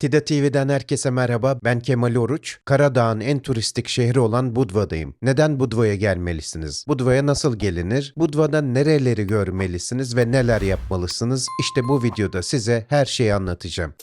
Tida TV'den herkese merhaba. Ben Kemal Oruç. Karadağ'ın en turistik şehri olan Budva'dayım. Neden Budva'ya gelmelisiniz? Budva'ya nasıl gelinir? Budva'da nereleri görmelisiniz ve neler yapmalısınız? İşte bu videoda size her şeyi anlatacağım.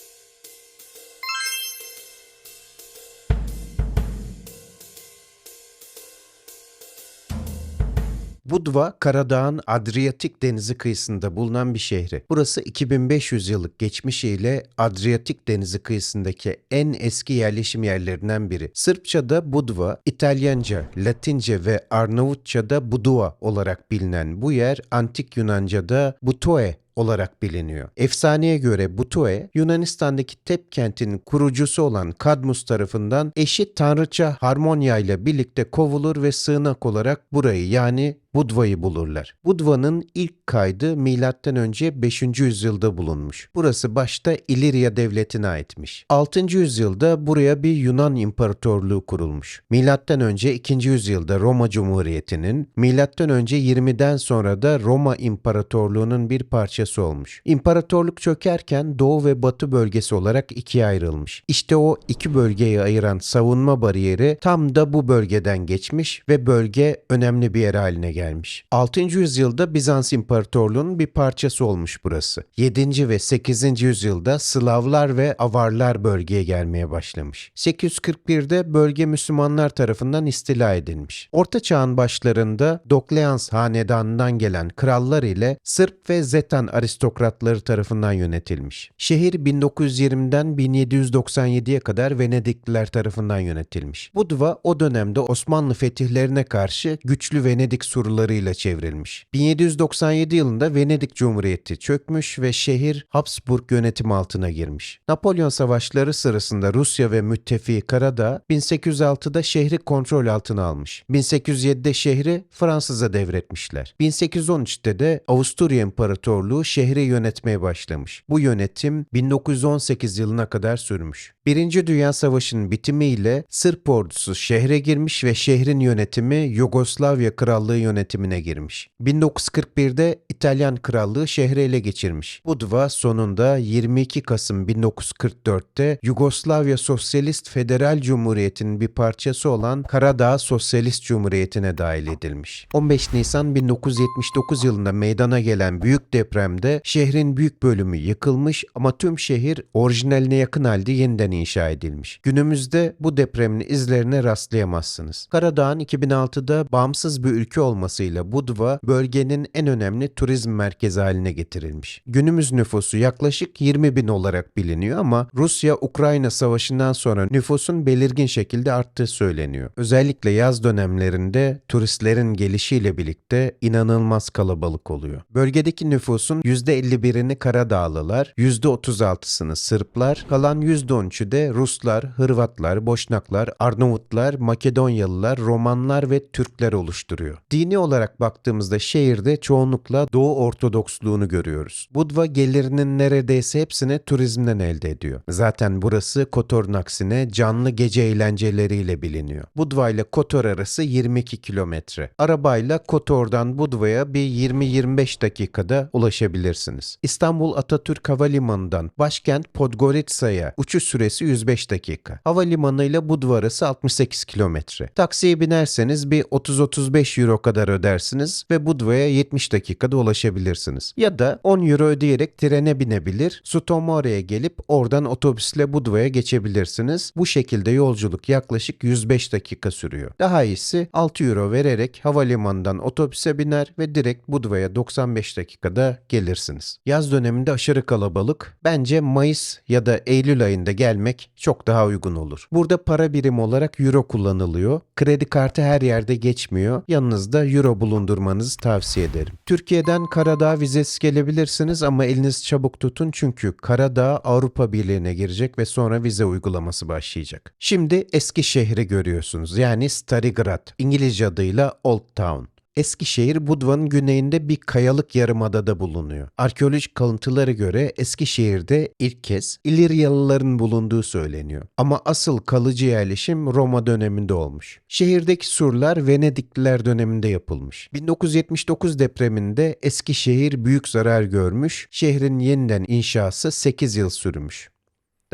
Budva, Karadağ'ın Adriyatik Denizi kıyısında bulunan bir şehri. Burası 2500 yıllık geçmişiyle Adriyatik Denizi kıyısındaki en eski yerleşim yerlerinden biri. Sırpça'da Budva, İtalyanca, Latince ve Arnavutça'da Budua olarak bilinen bu yer Antik Yunanca'da Butoe olarak biliniyor. Efsaneye göre Butue, Yunanistan'daki Tep kentinin kurucusu olan Kadmus tarafından eşi tanrıça Harmonia ile birlikte kovulur ve sığınak olarak burayı yani Budva'yı bulurlar. Budva'nın ilk kaydı M.Ö. 5. yüzyılda bulunmuş. Burası başta İlirya devletine aitmiş. 6. yüzyılda buraya bir Yunan imparatorluğu kurulmuş. M.Ö. 2. yüzyılda Roma Cumhuriyeti'nin, M.Ö. 20'den sonra da Roma İmparatorluğu'nun bir parçası olmuş. İmparatorluk çökerken Doğu ve Batı bölgesi olarak ikiye ayrılmış. İşte o iki bölgeyi ayıran savunma bariyeri tam da bu bölgeden geçmiş ve bölge önemli bir yer haline gelmiş. 6. yüzyılda Bizans İmparatorluğu'nun bir parçası olmuş burası. 7. ve 8. yüzyılda Slavlar ve Avarlar bölgeye gelmeye başlamış. 841'de bölge Müslümanlar tarafından istila edilmiş. Orta çağın başlarında Dokleans hanedanından gelen krallar ile Sırp ve Zetan aristokratları tarafından yönetilmiş. Şehir 1920'den 1797'ye kadar Venedikliler tarafından yönetilmiş. Budva o dönemde Osmanlı fetihlerine karşı güçlü Venedik surları surlarıyla çevrilmiş. 1797 yılında Venedik Cumhuriyeti çökmüş ve şehir Habsburg yönetim altına girmiş. Napolyon savaşları sırasında Rusya ve müttefiği Karadağ 1806'da şehri kontrol altına almış. 1807'de şehri Fransız'a devretmişler. 1813'te de Avusturya İmparatorluğu şehri yönetmeye başlamış. Bu yönetim 1918 yılına kadar sürmüş. Birinci Dünya Savaşı'nın bitimiyle Sırp ordusu şehre girmiş ve şehrin yönetimi Yugoslavya Krallığı yönetimine girmiş. 1941'de İtalyan Krallığı şehri ele geçirmiş. Budva sonunda 22 Kasım 1944'te Yugoslavya Sosyalist Federal Cumhuriyeti'nin bir parçası olan Karadağ Sosyalist Cumhuriyeti'ne dahil edilmiş. 15 Nisan 1979 yılında meydana gelen büyük depremde şehrin büyük bölümü yıkılmış ama tüm şehir orijinaline yakın halde yeniden inşa edilmiş. Günümüzde bu depremin izlerine rastlayamazsınız. Karadağ'ın 2006'da bağımsız bir ülke olmasıyla Budva bölgenin en önemli turizm merkezi haline getirilmiş. Günümüz nüfusu yaklaşık 20 bin olarak biliniyor ama Rusya-Ukrayna savaşından sonra nüfusun belirgin şekilde arttığı söyleniyor. Özellikle yaz dönemlerinde turistlerin gelişiyle birlikte inanılmaz kalabalık oluyor. Bölgedeki nüfusun %51'ini Karadağlılar, %36'sını Sırplar, kalan %13'ü de Ruslar, Hırvatlar, Boşnaklar, Arnavutlar, Makedonyalılar, Romanlar ve Türkler oluşturuyor. Dini olarak baktığımızda şehirde çoğunlukla Doğu Ortodoksluğunu görüyoruz. Budva gelirinin neredeyse hepsini turizmden elde ediyor. Zaten burası Kotor'un aksine canlı gece eğlenceleriyle biliniyor. Budva ile Kotor arası 22 kilometre. Arabayla Kotor'dan Budva'ya bir 20-25 dakikada ulaşabilirsiniz. İstanbul Atatürk Havalimanı'ndan başkent Podgorica'ya uçuş süresi 105 dakika. Havalimanı ile Budva arası 68 kilometre. Taksiye binerseniz bir 30-35 euro kadar ödersiniz ve Budva'ya 70 dakikada ulaşabilirsiniz. Ya da 10 euro ödeyerek trene binebilir, Sutomore'ye gelip oradan otobüsle Budva'ya geçebilirsiniz. Bu şekilde yolculuk yaklaşık 105 dakika sürüyor. Daha iyisi 6 euro vererek havalimanından otobüse biner ve direkt Budva'ya 95 dakikada gelirsiniz. Yaz döneminde aşırı kalabalık. Bence Mayıs ya da Eylül ayında gelmek çok daha uygun olur. Burada para birimi olarak euro kullanılıyor. Kredi kartı her yerde geçmiyor. Yanınızda euro bulundurmanızı tavsiye ederim. Türkiye'den Karadağ vizesiz gelebilirsiniz ama eliniz çabuk tutun çünkü Karadağ Avrupa Birliği'ne girecek ve sonra vize uygulaması başlayacak. Şimdi eski şehri görüyorsunuz yani Starigrad, İngilizce adıyla Old Town. Eskişehir Budva'nın güneyinde bir kayalık yarımadada bulunuyor. Arkeolojik kalıntılara göre Eskişehir'de ilk kez İliryalıların bulunduğu söyleniyor. Ama asıl kalıcı yerleşim Roma döneminde olmuş. Şehirdeki surlar Venedikliler döneminde yapılmış. 1979 depreminde Eskişehir büyük zarar görmüş, şehrin yeniden inşası 8 yıl sürmüş.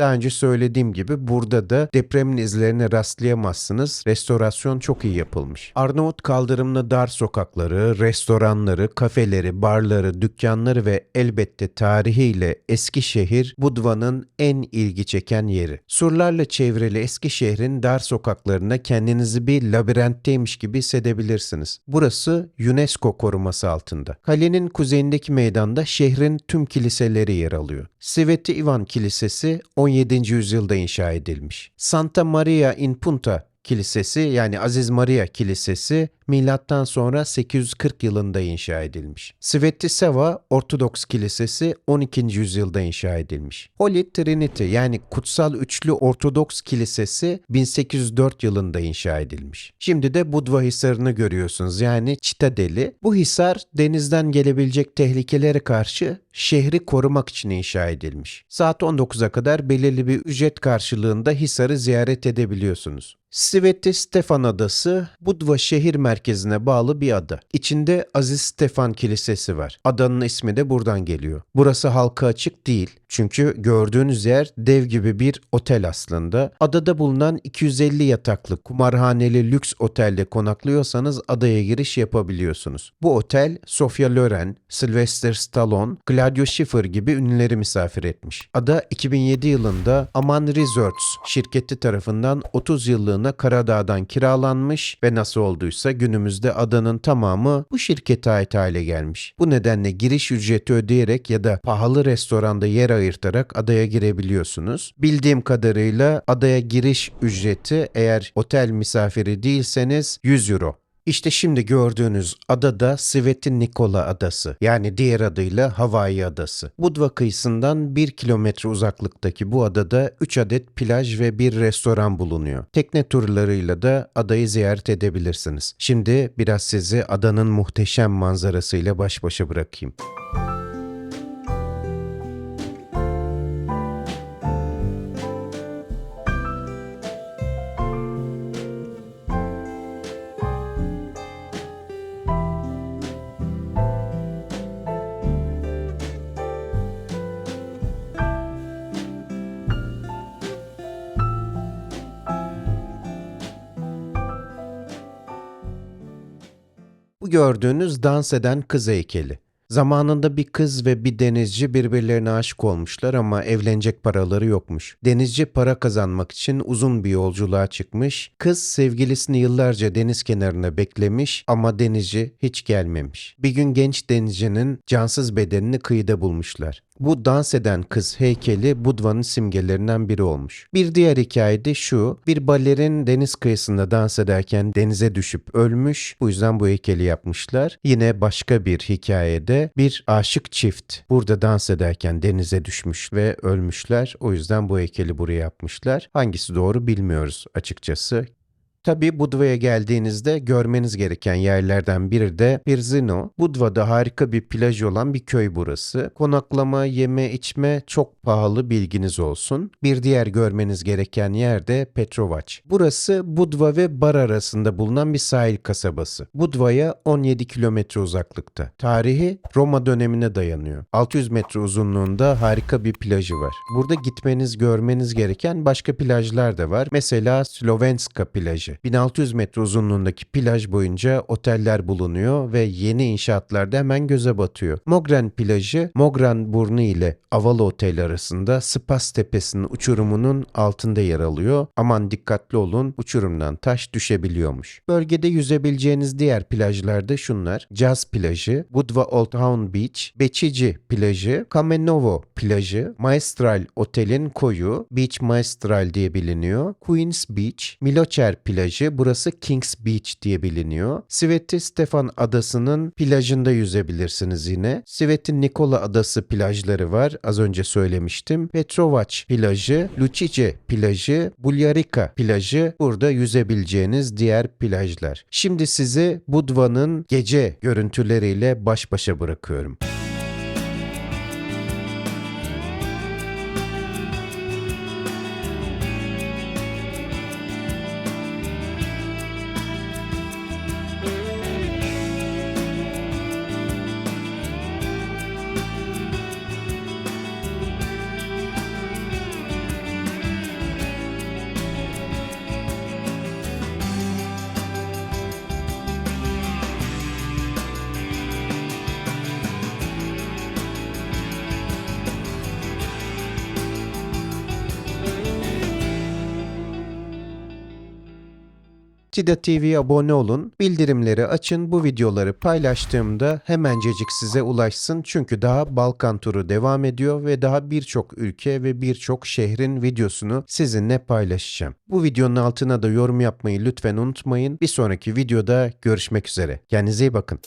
Daha önce söylediğim gibi burada da depremin izlerine rastlayamazsınız. Restorasyon çok iyi yapılmış. Arnavut kaldırımlı dar sokakları, restoranları, kafeleri, barları, dükkanları ve elbette tarihiyle Eskişehir Budva'nın en ilgi çeken yeri. Surlarla çevrili Eskişehir'in dar sokaklarına kendinizi bir labirentteymiş gibi hissedebilirsiniz. Burası UNESCO koruması altında. Kalenin kuzeyindeki meydanda şehrin tüm kiliseleri yer alıyor. Sveti Ivan Kilisesi 17. yüzyılda inşa edilmiş. Santa Maria in Punta Kilisesi yani Aziz Maria Kilisesi milattan sonra 840 yılında inşa edilmiş. Sveti Seva Ortodoks Kilisesi 12. yüzyılda inşa edilmiş. Holy Trinity yani Kutsal Üçlü Ortodoks Kilisesi 1804 yılında inşa edilmiş. Şimdi de Budva Hisarı'nı görüyorsunuz yani Çitadeli. Bu hisar denizden gelebilecek tehlikelere karşı şehri korumak için inşa edilmiş. Saat 19'a kadar belirli bir ücret karşılığında Hisar'ı ziyaret edebiliyorsunuz. Sveti Stefan Adası Budva şehir merkezine bağlı bir ada. İçinde Aziz Stefan Kilisesi var. Adanın ismi de buradan geliyor. Burası halka açık değil. Çünkü gördüğünüz yer dev gibi bir otel aslında. Adada bulunan 250 yataklı kumarhaneli lüks otelde konaklıyorsanız adaya giriş yapabiliyorsunuz. Bu otel Sofia Loren, Sylvester Stallone, Claudio Schiffer gibi ünlüleri misafir etmiş. Ada 2007 yılında Aman Resorts şirketi tarafından 30 yıllığına Karadağ'dan kiralanmış ve nasıl olduysa günümüzde adanın tamamı bu şirkete ait hale gelmiş. Bu nedenle giriş ücreti ödeyerek ya da pahalı restoranda yer ayırtarak adaya girebiliyorsunuz. Bildiğim kadarıyla adaya giriş ücreti eğer otel misafiri değilseniz 100 euro. İşte şimdi gördüğünüz ada da Sveti Nikola Adası yani diğer adıyla Hawaii Adası. Budva kıyısından 1 kilometre uzaklıktaki bu adada 3 adet plaj ve bir restoran bulunuyor. Tekne turlarıyla da adayı ziyaret edebilirsiniz. Şimdi biraz sizi adanın muhteşem manzarasıyla baş başa bırakayım. Bu gördüğünüz dans eden kız heykeli. Zamanında bir kız ve bir denizci birbirlerine aşık olmuşlar ama evlenecek paraları yokmuş. Denizci para kazanmak için uzun bir yolculuğa çıkmış. Kız sevgilisini yıllarca deniz kenarına beklemiş ama denizci hiç gelmemiş. Bir gün genç denizcinin cansız bedenini kıyıda bulmuşlar. Bu dans eden kız heykeli Budva'nın simgelerinden biri olmuş. Bir diğer hikaye de şu. Bir balerin deniz kıyısında dans ederken denize düşüp ölmüş. Bu yüzden bu heykeli yapmışlar. Yine başka bir hikayede bir aşık çift burada dans ederken denize düşmüş ve ölmüşler. O yüzden bu heykeli buraya yapmışlar. Hangisi doğru bilmiyoruz açıkçası. Tabi Budva'ya geldiğinizde görmeniz gereken yerlerden biri de Pirzino. Budva'da harika bir plaj olan bir köy burası. Konaklama, yeme, içme çok pahalı bilginiz olsun. Bir diğer görmeniz gereken yer de Petrovac. Burası Budva ve Bar arasında bulunan bir sahil kasabası. Budva'ya 17 kilometre uzaklıkta. Tarihi Roma dönemine dayanıyor. 600 metre uzunluğunda harika bir plajı var. Burada gitmeniz, görmeniz gereken başka plajlar da var. Mesela Slovenska plajı. 1600 metre uzunluğundaki plaj boyunca oteller bulunuyor ve yeni inşaatlarda hemen göze batıyor. Mogren plajı Mogran burnu ile Avala Otel arasında Spas Tepesi'nin uçurumunun altında yer alıyor. Aman dikkatli olun uçurumdan taş düşebiliyormuş. Bölgede yüzebileceğiniz diğer plajlar da şunlar. Jazz plajı, Budva Old Town Beach, Bečići plajı, Kamenovo plajı, Maestral Otel'in koyu, Beach Maestral diye biliniyor. Queens Beach, Milocher plajı, burası Kings Beach diye biliniyor. Sveti Stefan Adası'nın plajında yüzebilirsiniz yine. Sveti Nikola Adası plajları var. Az önce söylemiştim. Petrovac plajı, Lučice plajı, Bulyarika plajı burada yüzebileceğiniz diğer plajlar. Şimdi sizi Budva'nın gece görüntüleriyle baş başa bırakıyorum. Cida TV'ye abone olun, bildirimleri açın, bu videoları paylaştığımda hemencecik size ulaşsın. Çünkü daha Balkan turu devam ediyor ve daha birçok ülke ve birçok şehrin videosunu sizinle paylaşacağım. Bu videonun altına da yorum yapmayı lütfen unutmayın. Bir sonraki videoda görüşmek üzere. Kendinize iyi bakın.